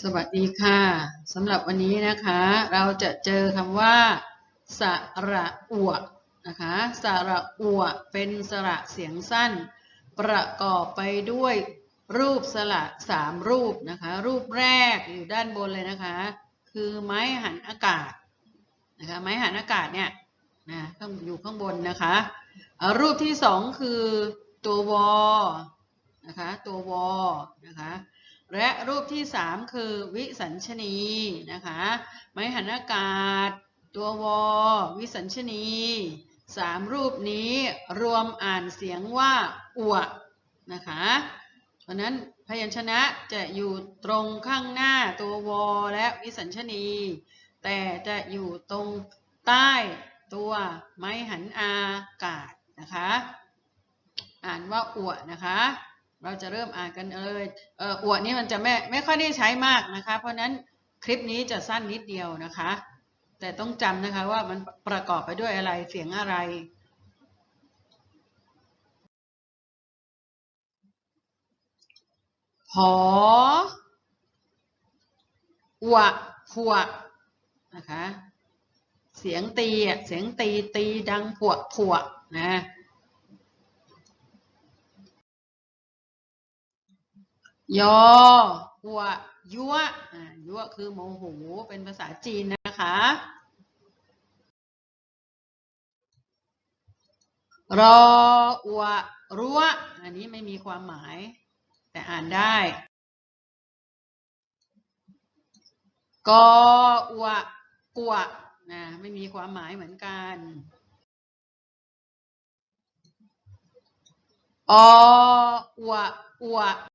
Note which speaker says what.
Speaker 1: สวัสดีค่ะสำหรับวันนี้นะคะ เราจะเจอคำว่าสระอวนะคะสระอวเป็นสระเสียงสั้น ประกอบไปด้วยรูปสระสามรูปนะคะ รูปแรกอยู่ด้านบนเลยนะคะ คือไม้หันอากาศนะคะไม้หันอากาศเนี่ยนะข้างอยู่ข้างบนนะคะรูปที่สองคือตัววอนะคะตัววอนะคะ และรูปที่สามคือวิสัญชนีนะคะ ไม้หันอากาศ ตัววอวิสัญชนีสามรูปนี้รวมอ่านเสียงว่าอวนะคะเพราะนั้นพยัญชนะจะอยู่ตรงข้างหน้าตัววอและวิสัญชนี แต่จะอยู่ตรงใต้ตัวไม้หันอากาศนะคะ อ่านว่าอวนะคะ เราจะเริ่มอ่านกันเลยเอออวดนี้มันจะไม่ไม่ค่อยได้ใช้มากนะคะ เพราะนั้นคลิปนี้จะสั้นนิดเดียวนะคะ แต่ต้องจำนะคะว่ามันประกอบไปด้วยอะไรเสียงอะไรหออวผัวนะคะ เสียงตีเสียงตีตีดังผัวผัวนะ ยอหัวยั่วอ่ายั่วคือโมโหเป็นภาษาจีนนะคะรออัวรั้วอันนี้ไม่มีความหมาย แต่อ่านได้กออัวกัวนะไม่มีความหมายเหมือนกันออัวอัว